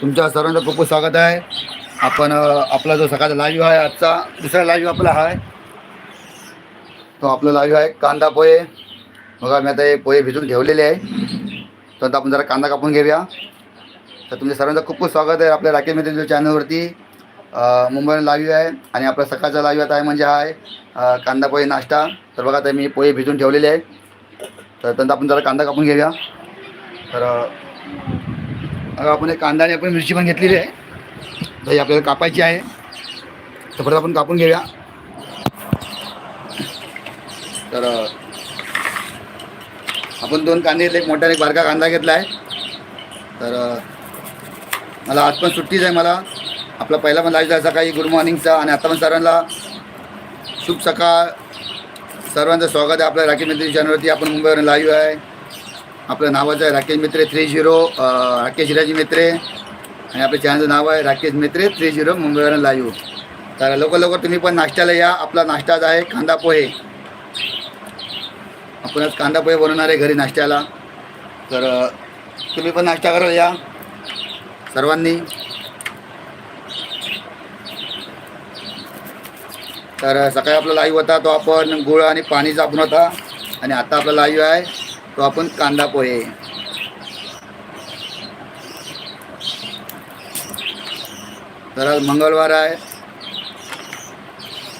तुमच्या सर्वांचं खूप खूप स्वागत आहे. आपण आपला जो सकाळचा लाईव्ह आहे आजचा दुसरा लाईव्ह आपला आहे. तो आपला लाईव्ह आहे कांदा पोहे. बघा मी आता हे पोहे भिजून ठेवलेले आहे. तर आता आपण जरा कांदा कापून घेऊया. तर तुमच्या सर्वांचं खूप खूप स्वागत आहे आपल्या राकेश मित्र चॅनलवरती मुंबईला लाईव्ह आहे आणि आपला सकाळचा लाईव्ह आता आहे म्हणजे आहे कांदा पोहे नाश्ता. तर बघा आता मी पोहे भिजून ठेवलेले आहे. तर त्यांचा आपण जरा कांदा कापून घेऊया. तर आपण एक कांदा आणि आपण मिरची पण घेतलेली आहे. दही आपल्याला कापायची आहे. तर परत आपण कापून घेऊया. तर आपण दोन कांदे घेतले. एक मोठा एक बारका कांदा घेतला आहे. तर मला आज पण सुट्टीच आहे मला. आपला पहिला पण लाईव्ह आहे सकाळी गुड मॉर्निंगचा आणि आता पण सर्वांना शुभ सकाळ. सर्वांचं स्वागत आहे आपल्या राखी मित्र चॅनलवरती. आपण मुंबईवरून लाईव्ह आहे. आपलं नावाचं आहे राकेश मित्रे थ्री झिरो राकेश हिराजी मित्रे. आणि आपल्या चॅनलचं नाव आहे राकेश मित्रे थ्री झिरो मुंबईवरून लाईव्ह तर लवकर लवकर तुम्ही पण नाश्त्याला या. आपला नाश्ताच आहे कांदा पोहे. आपण आज कांदा पोहे बनवणार आहे घरी नाश्त्याला. तर तुम्ही पण नाश्ता करायला या. सर्वांनी. तर सकाळी आपला लाईव्ह होता तो आपण गुळ आणि पाणीचा आपण होता आणि आता आपला लाईव्ह आहे. तो आपण कांदा पोहे. तर आज मंगळवार आहे.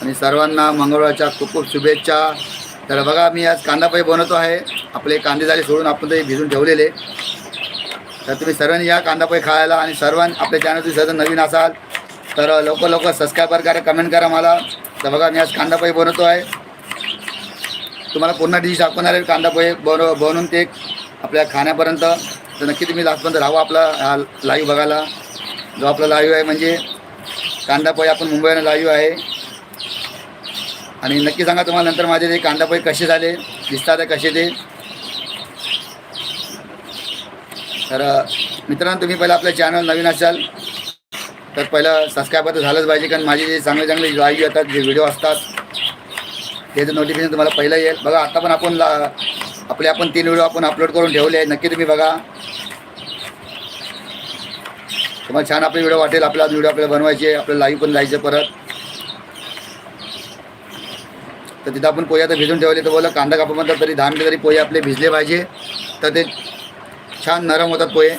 आणि सर्वांना मंगळवारच्या खूप खूप शुभेच्छा. तर बघा मी आज कांदा पोहे बनवतो आहे. आपले कांदे झाले सोडून आपण ते भिजून ठेवलेले. तर तुम्ही सर्वांनी या कांदा पोहे खायला आणि सर्वांनी आपल्या चॅनल तुम्ही सर्व नवीन असाल तर लवकर लवकर सबस्क्राईबर करा कमेंट करा मला. तर बघा मी आज कांदा पोहे बनवतो आहे. तुम्हाला पूर्ण डिश दाखवणार आहे. कांदा पोहे बनव बनवून ते आपल्या खाण्यापर्यंत. तर नक्की तुम्ही लास्टपर्यंत राहावं आपला हा लाईव्ह बघायला. जो आपला लाईव्ह आहे म्हणजे कांदा पोहे आपण मुंबईनं लाईव्ह आहे. आणि नक्की सांगा तुम्हाला नंतर माझे ते कांदा पोहे कसे झाले दिसतात आहे कसे ते. तर मित्रांनो तुम्ही पहिला आपल्या चॅनल नवीन असाल तर पहिलं सबस्क्राईब तर झालंच पाहिजे कारण माझे जे चांगले चांगले लाईव्ह येतात जे व्हिडिओ असतात त्याचं नोटिफिकेशन तुम्हाला पहिलं येईल. बघा आता पण आपण ला आपले आपण तीन व्हिडिओ आपण अपलोड करून ठेवले आहेत. नक्की तुम्ही बघा. तुम्हाला छान आपले व्हिडिओ वाटेल. आपला व्हिडिओ आपल्याला बनवायचे आपल्याला लाईव्ह पण जायचं परत. तर तिथं आपण पोहे आता भिजून ठेवले. तर बोला कांदा कापामध्ये तरी धानले तरी पोहे आपले भिजले पाहिजे. तर ते छान नरम होतात पोहे.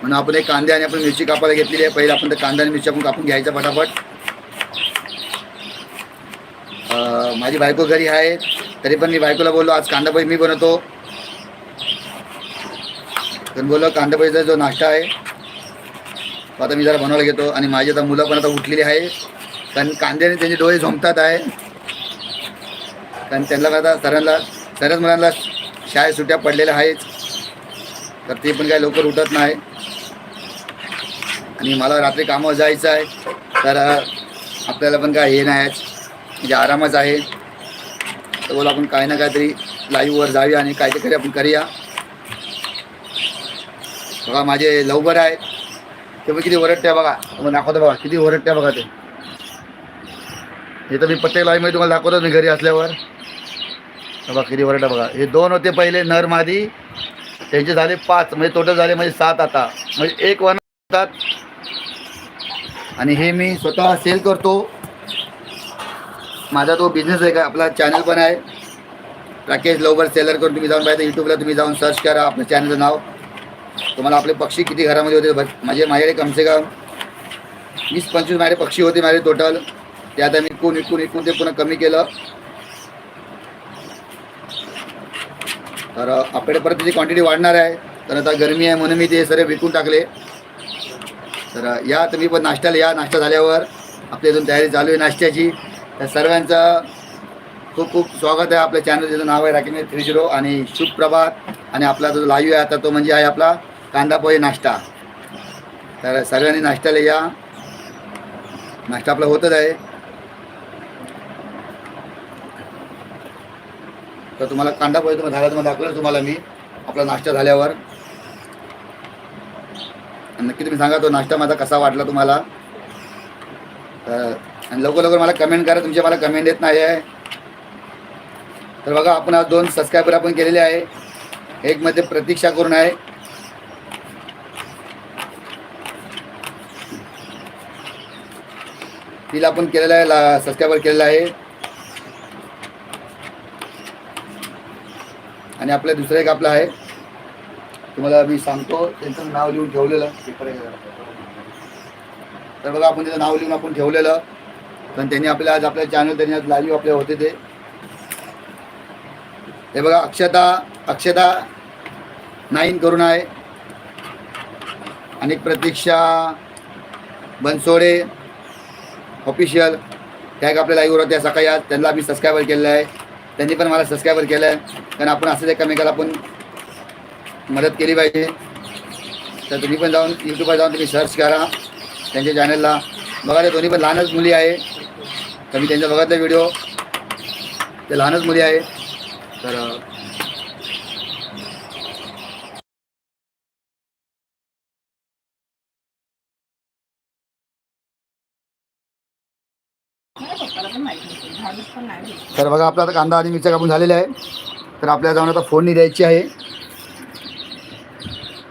म्हणून आपण एक कांदे आणि आपण मिरची कापायला घेतलेली आहे. पहिले आपण तर कांदा आणि मिरची आपण कापून घ्यायचा फटाफट माझी बायको घरी आहे तरी पण मी बायकोला बोललो आज कांदा पोहे मी बनवतो. तर बोललो कांदा पोहेचा जो नाश्ता आहे तो आता मी जरा बनवायला घेतो. आणि माझी आता मुलं पण आता उठलेली आहे. कारण कांद्याने त्यांचे डोळे झोंबतात आहे. कारण त्यांना आता सरांना सर्वच मुलांना शाळेत सुट्ट्या पडलेल्या आहेत. तर ते पण काही लवकर उठत नाही. आणि मला रात्री कामावर जायचं आहे. तर आपल्याला पण काय हे नाही आहे. म्हणजे आरामच आहे. तर बोला आपण काही ना काहीतरी लाईव्हवर जाऊया आणि काहीतरी आपण करूया. बघा माझे लवकर आहेत. ते पण किती ओरडते बघा. तुम्हाला दाखवतो बघा किती ओरडते बघा ते. हे तर मी प्रत्येक लाईव्हमध्ये तुम्हाला दाखवतो मी घरी असल्यावर. बघा किती ओरडते बघा. हे दोन होते पहिले नर मादी. त्यांचे झाले पाच म्हणजे टोटल झाले म्हणजे सात आता. म्हणजे एक वन होतात आणि हे मी स्वतः सेल करतो. माझा तो बिझनेस आहे का? आपला चॅनल पण आहे. राकेश लवकर सेलर करून तुम्ही जाऊन पाहिजे यूट्यूबला तुम्ही जाऊन सर्च करा आपल्या चॅनलचं नाव. तुम्हाला आपले पक्षी किती घरामध्ये होते? म्हणजे माझ्याकडे कमसे कम वीस पंचवीस माझे पक्षी होते माझे टोटल ते आता मी इकून इकून इकून ते पुन्हा कमी केलं. तर आपल्याकडे परत त्याची क्वांटिटी वाढणार आहे. तर आता गरमी आहे म्हणून मी ते सर्व विकून टाकले. तर या तुम्ही पण नाश्त्याला या. नाश्ता झाल्यावर आपल्या इथून तयारी चालू आहे नाश्त्याची. त्या सर्वांचं खूप खूप स्वागत आहे आपल्या चॅनल नाव आहे राकेश थ्री झिरो आणि शुभ आणि आपला जो लाईव्ह आहे आता तो म्हणजे आहे आपला कांदा पोहे नाश्ता. तर सर्वांनी नाश्त्याला या. नाश्ता आपला होतच आहे. तर तुम्हाला कांदा पोहे तुम्हाला झाला तुम्हाला दाखवलं तुम्हाला मी आपला नाश्ता झाल्यावर. नक्की तुम्ही सांगा तो नाश्ता माझा कसा वाटला तुम्हाला? तर आणि लवकर लवकर मला कमेंट करा तुमच्या मला कमेंट येत नाही आहे तर बघा आपण आज दोन सबस्क्रायबर आपण केलेले आहे. एक मध्ये प्रतीक्षा करून आहे. तिला आपण केलेला आहे ला सबस्क्रायबर केलेला आहे. आणि आपलं दुसरं एक आपलं आहे. तुम्हाला मी सांगतो त्यांचं नाव लिहून ठेवलेलं. तर बघा आपण त्याचं नाव लिहून आपण ठेवलेलं. पण त्यांनी आपल्या आज आपल्या चॅनल त्यांनी आज लाईव्ह आपल्या होते ते. हे बघा अक्षता अक्षता नाईन करून आहे. आणि प्रतीक्षा बनसोडे ऑफिशियल टॅग आपल्या लाईव्हवर होत्या सकाळी आज. त्यांना मी सबस्क्रायबर केलेलं आहे. त्यांनी पण मला सबस्क्रायबर केलं आहे कारण आपण असंच एकमेकाला आपण मदत केली पाहिजे. तर तुम्ही पण जाऊन यूट्यूबवर जाऊन तुम्ही सर्च करा त्यांच्या चॅनलला बघा ते दोन्ही पण लहानच मुली आहे. तर मी त्यांच्या बघितलं व्हिडिओ ते लहानच मुली आहे. तर तर बघा आपला आता कांदा आणि मिरच्या कापून झालेला आहे तर आपल्याला जाऊन आता फोडणी द्यायची आहे.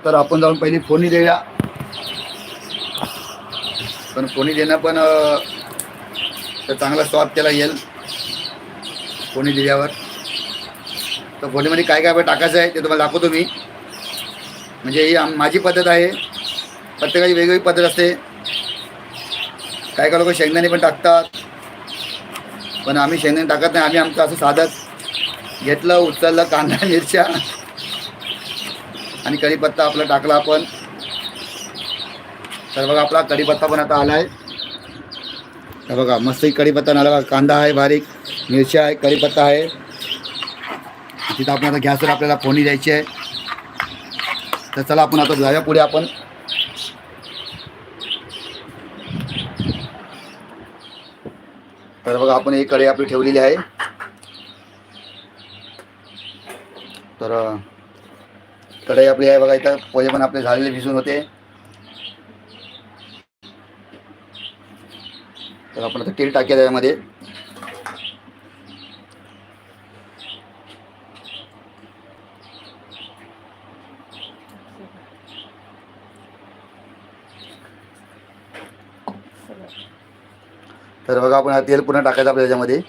तर आपण जाऊन पहिली फोडणी देऊया. पण फोडणी देणं पण तर चांगला स्वाद त्याला येईल. कोणी दिल्यावर तर फोडणीमध्ये काय काय टाकायचं आहे ते तुम्हाला दाखवतो मी. म्हणजे ही आम- माझी पद्धत आहे. प्रत्येकाची वेगवेगळी पद्धत असते. काय काय लोक शेंगदाणे पण टाकतात. पण आम्ही शेंगदाणे टाकत नाही. आम्ही आमचं असं साधंच घेतलं उचललं कांदा मिरच्या आणि कढीपत्ता आपला टाकला आपण. तर बघा आपला कढीपत्ता पण आता आला आहे हे बघा मस्त कढीपत्ता नाला बघा कांदा आहे बारीक मिरच्या आहे कढीपत्ता आहे. तिथं आपण आता गॅसवर आपल्याला फोणी द्यायची आहे. तर चला आपण आता जाऊया पुढे आपण. तर बघा आपण एक कढई आपली ठेवलेली आहे. तर कढई आपली आहे बघा इथं पोहे पण आपले झालेले भिजून होते. तर आपण आता तेल टाकूया त्याच्यामध्ये तर बघा आपण हा तेल पुन्हा टाकायचं आपल्या त्याच्यामध्ये.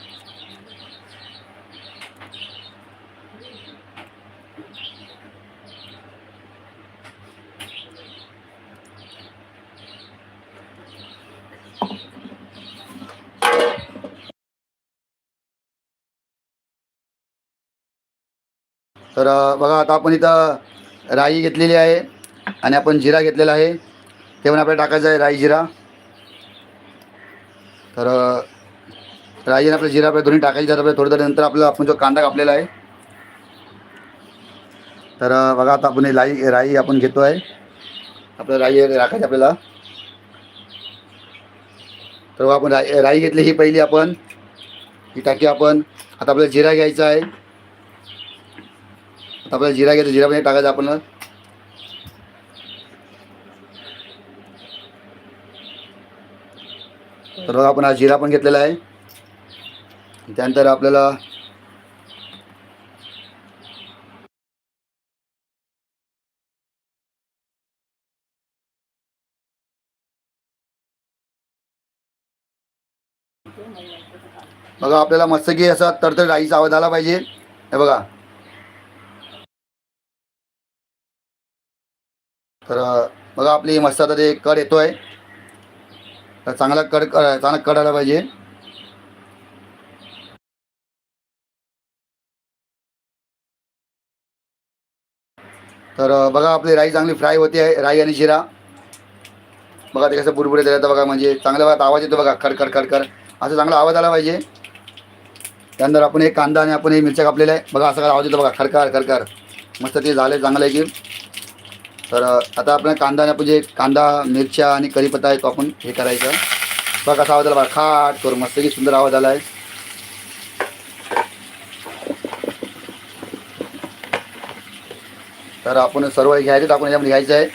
तर बघा आता आपण इथं राई घेतलेली आहे आणि आपण जिरा घेतलेला आहे. ते पण आपल्याला टाकायचं आहे राई जिरा. तर राई आणि आपलं जिरा आपल्या दोन्ही टाकायची तर आपल्या थोडं नंतर आपलं आपण जो कांदा कापलेला आहे. तर बघा आता आपण राई राई आपण घेतो आहे. आपलं राई राखायची आपल्याला. तर बघा आपण राई राई घेतली ही पहिली आपण. ही टाकी आपण. आता आपल्याला जिरा घ्यायचा आहे. आपल्याला जिरा घ्यायचा जिरा पण टाकायचं आपण. तर बघा आपण हा जिरा पण घेतलेला आहे. त्यानंतर आपल्याला बघा आपल्याला मस्त की असा तडतड राईचा आवाज आला पाहिजे. हे बघा. तर बघा आपली मस्त आता ते कड येतोय. तर चांगला कड चांगला कड आला पाहिजे. तर बघा आपली राई चांगली फ्राय होते आहे राई आणि जिरा बघा ते कसं बुरबुरे तर बघा म्हणजे चांगला बघा आवाज येतो बघा खडखड खडखड असं चांगला आवाज आला पाहिजे. त्यानंतर आपण एक कांदा आणि आपण हे मिरच्या कापलेल्या आहे. बघा असं आवाज येतो बघा खडकार खडकार मस्त ते झाले चांगलं आहे की. तर आता आपण कांदा म्हणजे कांदा मिरच्या आणि कढीपत्ता आहे तो आपण हे करायचं. बघा कसा आवाज आला बघा. खाट करून मस्त की सुंदर आवाज आला आहे तर आपण सर्व घ्यायचं तर आपण याच्यामध्ये घ्यायचं आहे.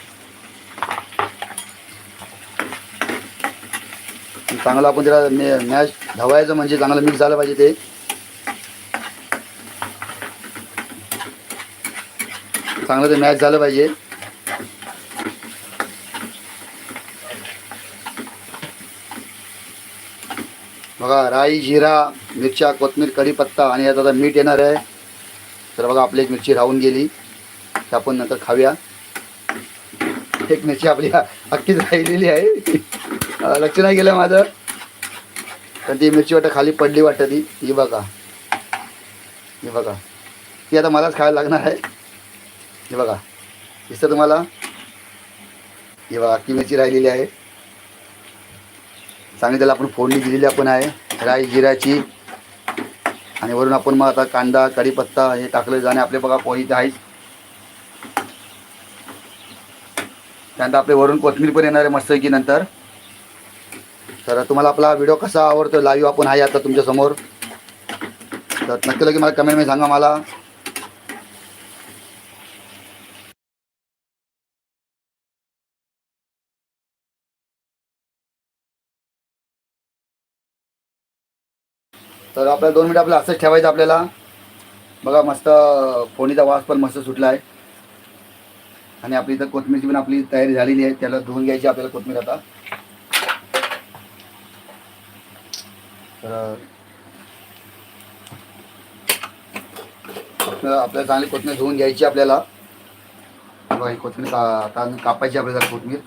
चांगलं आपण त्याला मॅ मॅच धवायचं म्हणजे चांगलं मिक्स झालं पाहिजे ते. चांगलं ते मॅच झालं पाहिजे. बघा राई जिरा मिरच्या कोथमीर कढीपत्ता आणि यात आता मीठ येणार आहे. तर बघा आपली एक मिरची राहून गेली. ते आपण नंतर खाऊया. एक मिरची आपली अख्खीच राहिलेली आहे. लक्ष नाही गेलं माझं. पण ती मिरची वाटतं खाली पडली वाटतं ती. ही बघा. ही बघा. ती आता मलाच खायला लागणार आहे. ही बघा. दिसतं तुम्हाला? ही बघा अख्खी मिरची राहिलेली आहे. सांगितलेलं त्याला आपण फोडणी दिलेली आपण आहे. राई जिऱ्याची. आणि वरून आपण मग आता कांदा कढीपत्ता हे टाकलं जाणे. आपले बघा पोळी तर आहेच त्यानंतर आपले वरून कोथमीर पण येणार आहे मस्त की नंतर तर तुम्हाला आपला व्हिडिओ कसा आवडतो लाईव्ह आपण आहे आता तुमच्यासमोर. तर नक्की लगे मला कमेंटमध्ये सांगा मला. तर आपल्याला दोन मिनिट आपलं असंच ठेवायचं आपल्याला. बघा मस्त फोणीचा वास पण मस्त सुटला आहे आणि आपली इथं कोथमीरची पण आपली तयारी झालेली आहे. त्याला धुवून घ्यायची आपल्याला कोथमीर आता. तर आपल्याला चांगली कोथमीर धुवून घ्यायची आपल्याला. ही कोथमीर का आता कापायची आपल्याला कोथमीर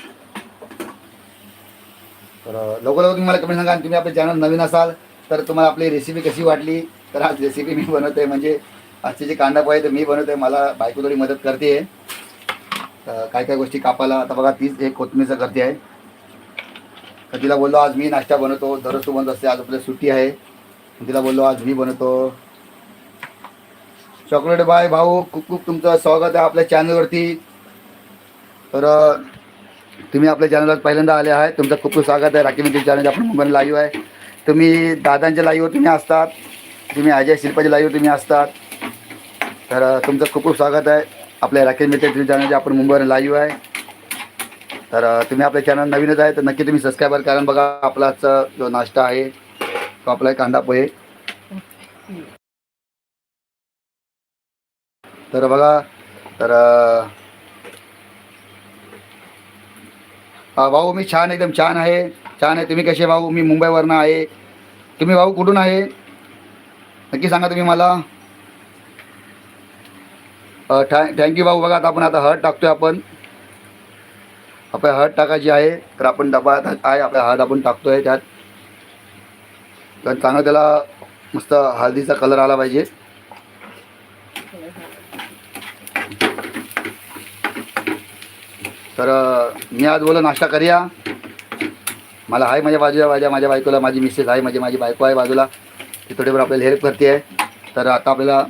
तर लवकर लवकर तुम्ही मला कमेंट सांगा आणि तुम्ही आपले चॅनल नवीन असाल तर तुम्हाला आपली रेसिपी कशी वाटली? तर आज रेसिपी मी बनवते आहे म्हणजे आजची जे कांदा पोहे तर मी बनवते आहे मला बायको थोडी मदत करते. आहे काय काय गोष्टी कापायला. आता बघा तीच एक कोथमीरचं करते आहे. तर तिला बोललो आज मी नाश्ता बनवतो. दररोज तू बनत असते. आज आपल्याला सुट्टी आहे. तिला बोललो आज मी बनवतो. चॉकलेट बाय भाऊ. खूप खूप तुमचं स्वागत आहे आपल्या चॅनलवरती तर तुम्ही आपल्या चॅनलवर पहिल्यांदा आले आहे. तुमचं खूप खूप स्वागत आहे. राखी मित्र चॅनल आपण मुंबईला लाईव्ह आहे. तुम्ही दादांच्या लाईव्हवर तुम्ही असतात. तुम्ही अजय शिल्पाच्या लाईव्हवर तुम्ही असतात. तर तुमचं खूप खूप स्वागत आहे. आपल्या राकेश मित्र चॅनलचे आपण मुंबईवर लाईव्ह आहे. तर तुम्ही आपल्या चॅनल नवीनच आहे तर नक्की तुम्ही सबस्क्राईबर कारण बघा आपलाच जो नाश्ता आहे तो आपला कांदा पोहे. तर बघा तर भाऊ मी छान एकदम छान आहे. छान आहे. तुम्ही कसे भाऊ? मी मुंबईवरनं आहे. तुम्ही भाऊ कुठून आहे? नक्की सांगा तुम्ही मला. थॅ थँक्यू भाऊ. बघा आता आपण आता हळद टाकतोय आपण. आपल्या हळद टाकायची आहे. तर आपण डबा आता आहे. आपल्या हळद आपण टाकतोय त्यात. कारण चांगलं त्याला मस्त हळदीचा कलर आला पाहिजे. तर मी आज बोला नाश्ता करूया. मला आहे माझ्या बाजूला माझ्या माझ्या बायकोला माझी मिसेस आहे म्हणजे माझी बायको आहे बाजूला. ती थोडीफार आपल्याला हेल्प करते आहे. तर आता आपल्याला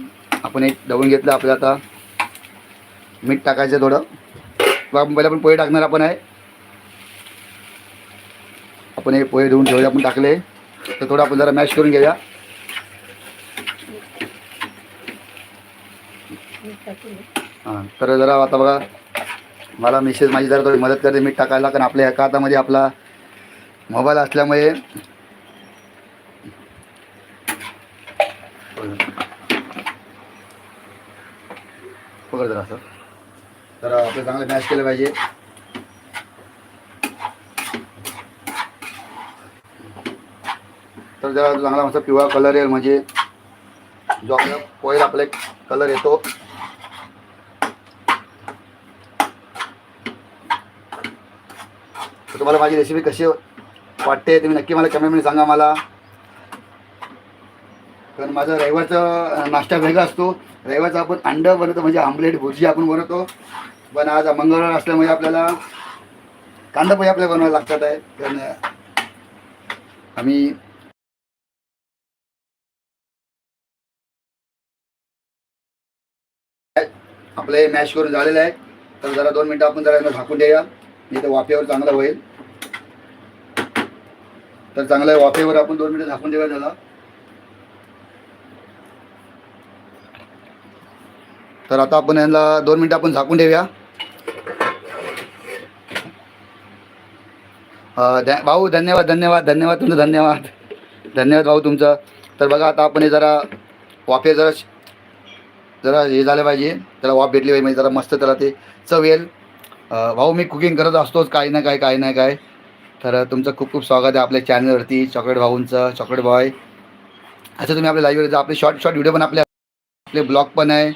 आपण एक दवून घेतलं आपल्याला आता मीठ टाकायचं थोडं. मग पहिला आपण पोहे टाकणार आपण आहे. आपण हे पोहे धुवून ठेवले आपण टाकले. तर थोडं आपण जरा मॅश करून घेऊया. हां तर जरा आता बघा मला मिसेस माझी जरा थोडी मदत करते मीठ टाकायला कारण आपल्या एका हातामध्ये आपला मोबाईल असल्यामुळे पकड जरा असं. तर आपलं चांगलं मॅच केलं पाहिजे. तर जरा चांगला मस्त पिवळा कलर येईल म्हणजे. जो आपला पोहेला आपला एक कलर येतो. तर तुम्हाला माझी रेसिपी कशी वाटते तुम्ही नक्की मला कमेंटमध्ये सांगा मला. कारण माझा रविवारचा नाश्ता वेगळा असतो. रविवारचा आपण अंड बनवतो म्हणजे आमलेट भुर्जी आपण बनवतो. पण आज मंगळवार असल्यामुळे आपल्याला कांदा पोहे आपल्याला बनवायला लागतात आहे. कारण आम्ही आपलं मॅश करून झालेलं आहे. तर जरा दोन मिनटं आपण जरा झाकून देऊया. नाही तर वाफेवर चांगलं होईल. तर चांगलं वाफेवर आपण दोन मिनिटं झाकून देऊया त्याला. तर आता आपण यांना दोन मिनटं आपण झाकून देऊया. भाऊ धन्यवाद धन्यवाद धन्यवाद तुमचं धन्यवाद. धन्यवाद भाऊ तुमचं. तर बघा आता आपण हे जरा वाफे जरा जरा हे झालं पाहिजे. त्याला वाफ भेटली पाहिजे म्हणजे जरा मस्त त्याला ते चव येईल भाऊ मी कुकिंग करत असतोच काही ना काय काही ना काय तर तुमचं खूप खूप स्वागत आहे आपल्या चॅनलवरती चॉकलेट भाऊंचं चॉकलेट बॉय असं तुम्ही आपल्या लाईव्हवर आपले शॉर्ट शॉर्ट व्हिडिओ पण आपले आपले ब्लॉग पण आहे.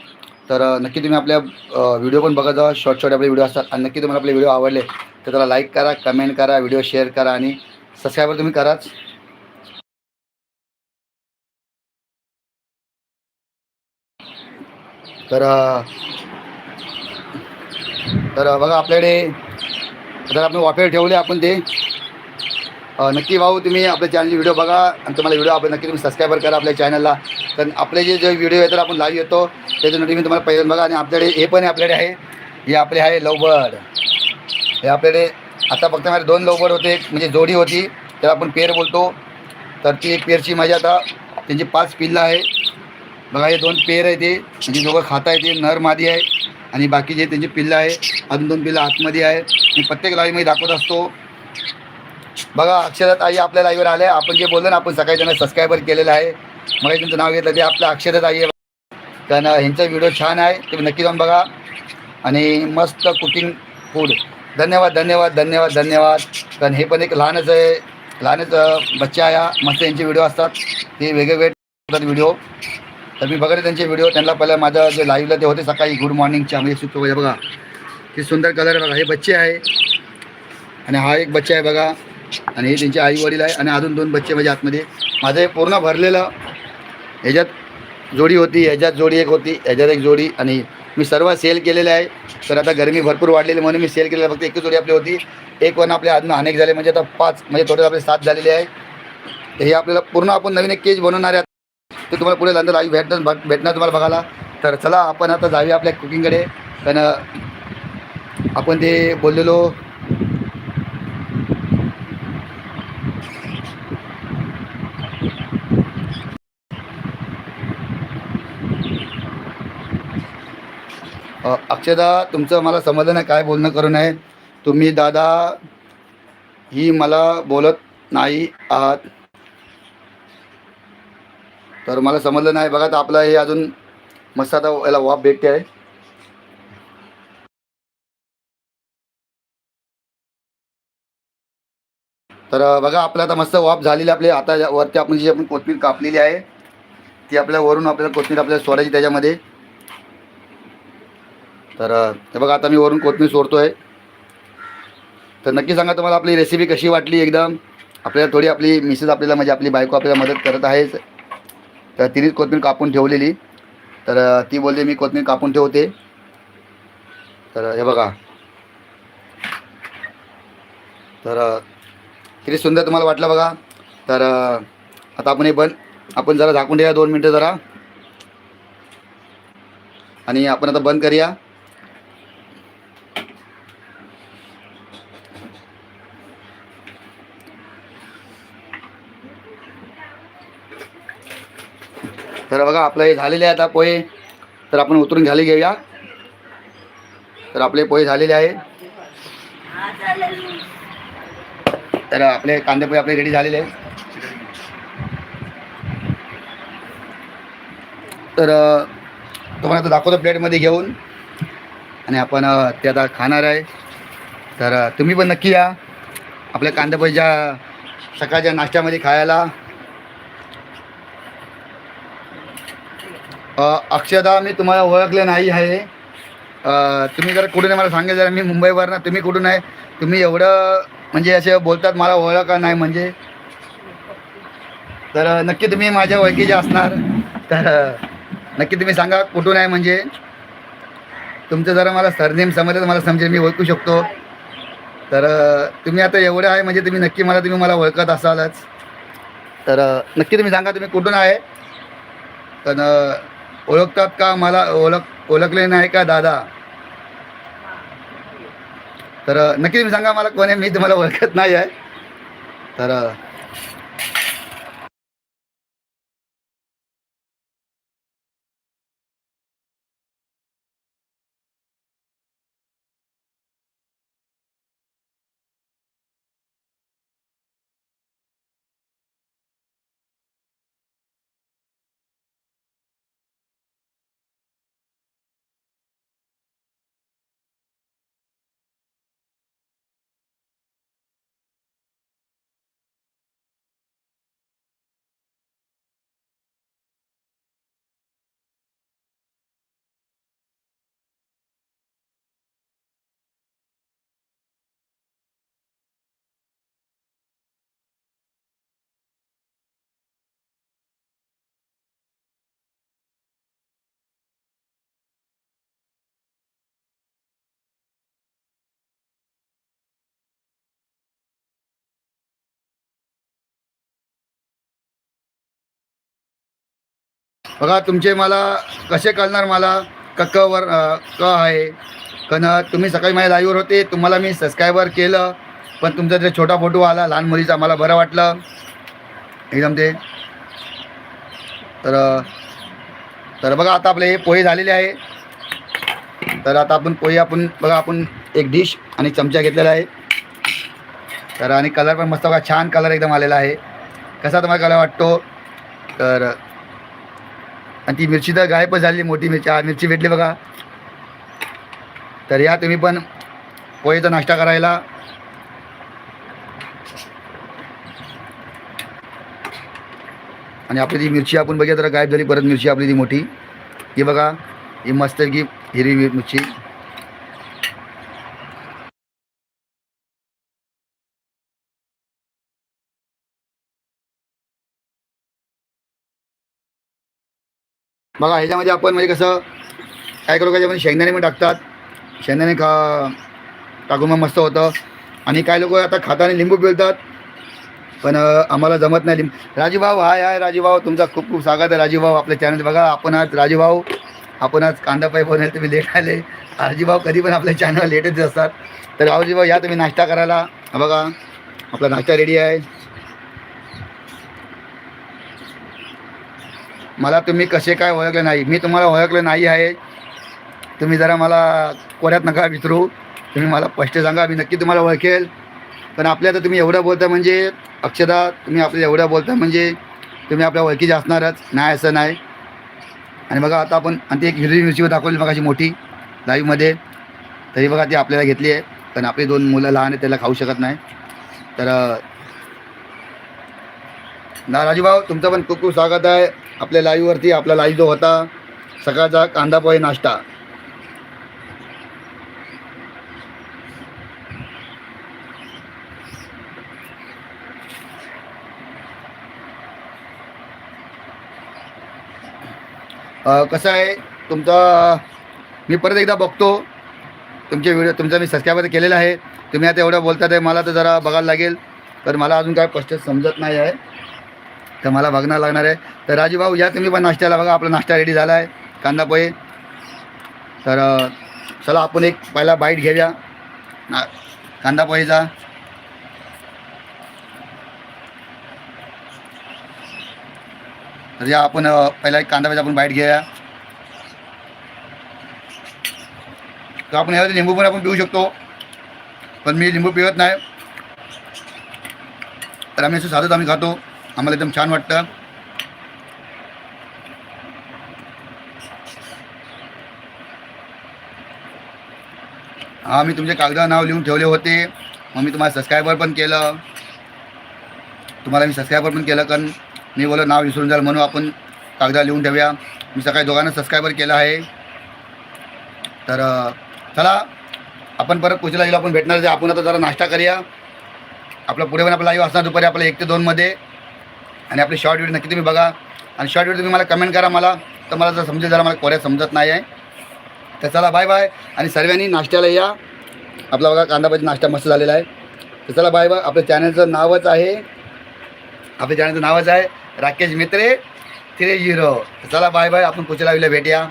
तर नक्की तुम्ही आपल्या व्हिडिओ पण बघत जा शॉर्ट शॉर्ट आपले व्हिडिओ असतात. आणि नक्की तुम्हाला आपले व्हिडिओ आवडले तर त्याला लाईक करा कमेंट करा व्हिडिओ शेअर करा आणि सबस्क्राईबर तुम्ही कराच. तर तर बघा आपल्याकडे जर आपण वाफेवर ठेवले आपण ते नक्की भाऊ तुम्ही आपल्या चॅनलचे व्हिडिओ बघा आणि तुम्हाला व्हिडिओ आपण नक्की तुम्ही सबस्क्राईबर करा आपल्या चॅनलला कारण आपले जे जे व्हिडिओ येतात आपण लाईव्ह येतो त्याच्या मी तुम्हाला पहिल्यांदा बघा आणि आपल्याकडे हे पण आपल्याकडे आहे. हे आपले आहे लवबर्ड हे आपल्याकडे आता फक्त माझे दोन लवबर्ड होते एक म्हणजे जोडी होती त्याला आपण पेर बोलतो. तर ती एक पेरची माझी आता त्यांची पाच पिल्लं आहे. बघा हे दोन पेर आहे ते. म्हणजे दोघं खाता आहे ते नर मादी आहे आणि बाकी जे त्यांची पिल्लं आहे अजून दोन पिल्लं आतमध्ये आहे. मी प्रत्येक लाईव्हमध्ये दाखवत असतो. बघा अक्षरात आई आपल्या लाईव्हवर आल्या. आपण जे बोललो ना आपण सकाळी त्यांना सबस्क्रायबर केलेलं आहे. मला त्यांचं नाव घेतलं ते आपल्या अक्षरात आई आहे. कारण ह्यांचा व्हिडिओ छान आहे. तुम्ही नक्की जाऊन बघा. आणि मस्त कुकिंग फूड धन्यवाद धन्यवाद धन्यवाद धन्यवाद. कारण हे पण एक लहानच आहे. लहानच बच्चे आहे. मस्त यांचे व्हिडिओ असतात. ते वेगवेगळे होतात व्हिडिओ तर मी बघते त्यांचे व्हिडिओ त्यांना पहिलं माझं जे लाईव्हला ते होते सकाळी गुड मॉर्निंगच्या म्हणजे सुचतो बघा. ते सुंदर कलर बघा. हे बच्चे आहे. आणि हा एक बच्चा आहे बघा. आणि हे त्यांचे आई वडील आहे आणि अजून दोन बच्चे माझ्या आतमध्ये. माझं हे पूर्ण भरलेलं ह्याच्यात जोडी होती ह्याच्यात जोडी एक होती ह्याच्यात एक जोडी आणि मी सर्व सेल केलेले आहे. तर आता गरमी भरपूर वाढलेली म्हणून मी सेल केलेलं फक्त एकच जोडी आपली होती. एक वन आपल्या अजून अनेक झाले म्हणजे आता पाच म्हणजे टोटल आपले सात झालेले आहे. हे आपल्याला पूर्ण आपण नवीन एक केज बनवणार आहे. ते तुम्हाला पुढे नंतर आई भेटणार भेटणार तुम्हाला बघायला. तर चला आपण आता जाऊया आपल्या कुकिंगकडे कारण आपण ते बोललेलो अक्षदा तुमचं मला समजलं नाही काय बोलणं करू नये. तुम्ही दादा ही मला बोलत नाही आहात. तर मला समजलं नाही. बघा तर आपलं हे अजून मस्त आता याला वाफ भेटते आहे. तर बघा आपलं आता मस्त वाफ झालेली आपली. आता वरती आपण जी आपण कोथमीर कापलेली आहे ती आपल्या वरून आपल्याला कोथमीर आपल्याला सोडायची त्याच्यामध्ये. तर हे बघा आता मी वरून कोथमीर सोडतो आहे तर नक्की सांगा तुम्हाला आपली रेसिपी कशी वाटली एकदम? आपल्याला थोडी आपली मिसेस आपल्याला म्हणजे आपली बायको आपल्याला मदत करत आहेच तर तिनेच कोथमीर कापून ठेवलेली. तर ती बोलते मी कोथमीर कापून ठेवते. तर हे बघा. तर किती सुंदर तुम्हाला वाटलं बघा. तर आता आपण हे बंद आपण जरा झाकून ठेवूया दोन मिनटं जरा. आणि आपण आता बंद करूया. तर बघा आपलं हे झालेले आहे आता पोहे. तर आपण उतरून घ्यायला घेऊया. तर आपले पोहे झालेले आहे. तर आपले कांदे पोहे आपले रेडी झालेले आहे तर तुम्हाला आता दाखवतो प्लेटमध्ये घेऊन. आणि आपण ते आता खाणार आहे. तर तुम्ही पण नक्की या. आपल्या कांदेपोहेच्या सकाळच्या नाश्त्यामध्ये खायला. अक्षदा मी तुम्हाला ओळखले नाही आहे. तुम्ही जर कुठून मला सांगेल जरा मी मुंबईवर ना तुम्ही कुठून आहे तुम्ही एवढं म्हणजे असे बोलतात मला ओळखा नाही म्हणजे? तर नक्की तुम्ही माझ्या ओळखीचे असणार. तर नक्की तुम्ही सांगा कुठून आहे म्हणजे? तुमचं जरा मला सरनेम समजलं तर मला समजेल मी ओळखू शकतो. तर तुम्ही आता एवढं आहे म्हणजे तुम्ही नक्की मला तुम्ही मला ओळखत असालच. तर नक्की तुम्ही सांगा तुम्ही कुठून आहे? पण ओळखतात का? मला ओळख ओळखले नाही का दादा? तर नक्की तुम्ही सांगा मला कोण आहे? मी तुम्हाला ओळखत नाही आहे. तर बघा तुमचे मला कसे कळणार मला? क क वर क आहे. कारण तुम्ही सकाळी माझ्या लाईव्हवर होते तुम्हाला मी सबस्क्रायबर केलं पण तुमचा जे छोटा फोटो आला लहान मुलीचा मला बरं वाटलं. एकदम ते. तर तर बघा आता आपले हे पोहे झालेले आहे. तर आता आपण पोहे आपण बघा आपण एक डिश आणि चमचा घेतलेला आहे. तर आणि कलर पण मस्त बघा छान कलर एकदम आलेला आहे. कसा तुम्हाला कलर वाटतो? तर आणि ती मिरची तर गायबच झाली मोठी मिरची. हा मिरची भेटली बघा. तर या तुम्ही पण पोहेचा नाश्ता करायला. आणि आपली ती मिरची आपण बघितलं तर गायब झाली परत मिरची आपली ती मोठी. ही बघा ही मस्त की हिरवी मिर- मिरची. बघा ह्याच्यामध्ये आपण म्हणजे कसं काय करू ह्याच्यामध्ये शेंगदाणे पण टाकतात. शेंगदाणे खा टाकून मग मस्त होतं. आणि काय लोक आता खाताना लिंबू पिळतात. पण आम्हाला जमत नाही लिंब. राजूभाऊ हाय हाय राजूभाऊ. तुमचा खूप खूप स्वागत आहे राजूभाऊ. आपल्या चॅनल बघा आपण आज राजूभाऊ. आपण आज कांदा पाय बनवले तुम्ही लेट आले. राजूभाऊ कधी पण आपल्या चॅनल लेटच असतात. तर रावजीभाऊ या तुम्ही नाश्ता करायला. बघा आपला नाश्ता रेडी आहे. मला तुम्ही कसे काय ओळखले नाही? मी तुम्हाला ओळखलं नाही आहे. तुम्ही जरा मला कोऱ्यात नका विचारू तुम्ही मला स्पष्ट सांगा मी नक्की तुम्हाला ओळखेल. पण आपल्या तर तुम्ही एवढं बोलता म्हणजे अक्षदा तुम्ही आपल्या एवढं बोलता म्हणजे तुम्ही आपल्या ओळखीचे असणारच. नाही असं नाही. आणि बघा आता आपण आणि ती एक हिरवी मिरची दाखवली मगाशी मोठी लाईव्हमध्ये तरी बघा ती आपल्याला घेतली आहे. कारण आपली दोन मुलं लहान आहेत त्याला खाऊ शकत नाही. तर ना राजूभाऊ तुमचं पण खूप खूप स्वागत आहे. आपल्या लाईव्हवरती आपला लाईव्ह जो होता सकाळचा कांदा पोहे नाश्ता. कसं आहे तुमचा मी परत एकदा बघतो. तुमचे व्हिडिओ तुमचा मी सबस्क्रायबर केलेला आहे. तुम्ही आता एवढं बोलतात आहे मला तर जरा बघायला लागेल. तर मला अजून काय स्पष्ट समजत नाही आहे. तर मला बघणार लागणार आहे. तर राजू भाऊ या तुम्ही पण नाश्त्याला बघा आपला नाश्ता रेडी झाला आहे कांदा पोहे. तर चला आपण एक पहिला बाईट घेऊया. ना कांदा पोहेचा. तर या आपण पहिला एक कांदा पोहेचा आपण बाईट घेऊया. तर आपण ह्यामध्ये लिंबू पण आपण पिऊ शकतो. पण मी लिंबू पिवत नाही. तर आम्ही असं साधत आम्ही खातो. आम्हाला एकदम छान वाटतं. हा मी तुमचे कागदावर नाव लिहून ठेवले होते. मग मी तुम्हाला सबस्क्रायबर पण केलं. तुम्हाला मी सबस्क्रायबर पण केलं कारण मी बोला नाव विसरून जाईल म्हणून आपण कागदा लिहून ठेवूया. मी सकाळी दोघांना सबस्क्रायबर केलं आहे. तर चला आपण परत पुढच्या लाईव्हला आपण भेटणार आपण आता जरा नाश्ता करूया. आपला पुढे पण आपला लाईव्ह असणार दुपारी आपला एक ते दोनमध्ये आणि आपले शॉर्ट व्हिडिओ नक्की तुम्ही बघा. आणि शॉर्ट व्हिडिओ तुम्ही मला कमेंट करा मला. तर मला जर समजेल जरा मला कोऱ्यात समजत नाही आहे. तर चला बाय बाय आणि सर्वांनी नाश्त्याला या. आपला बघा कांदा भाजी नाश्ता मस्त झालेला आहे. तर चला बाय बाय आपल्या चॅनलचं नावच आहे. आपल्या चॅनलचं नावच आहे राकेश मित्रे थ्री झिरो चला बाय बाय आपण पुढच्या लाईव्हला भेटूया.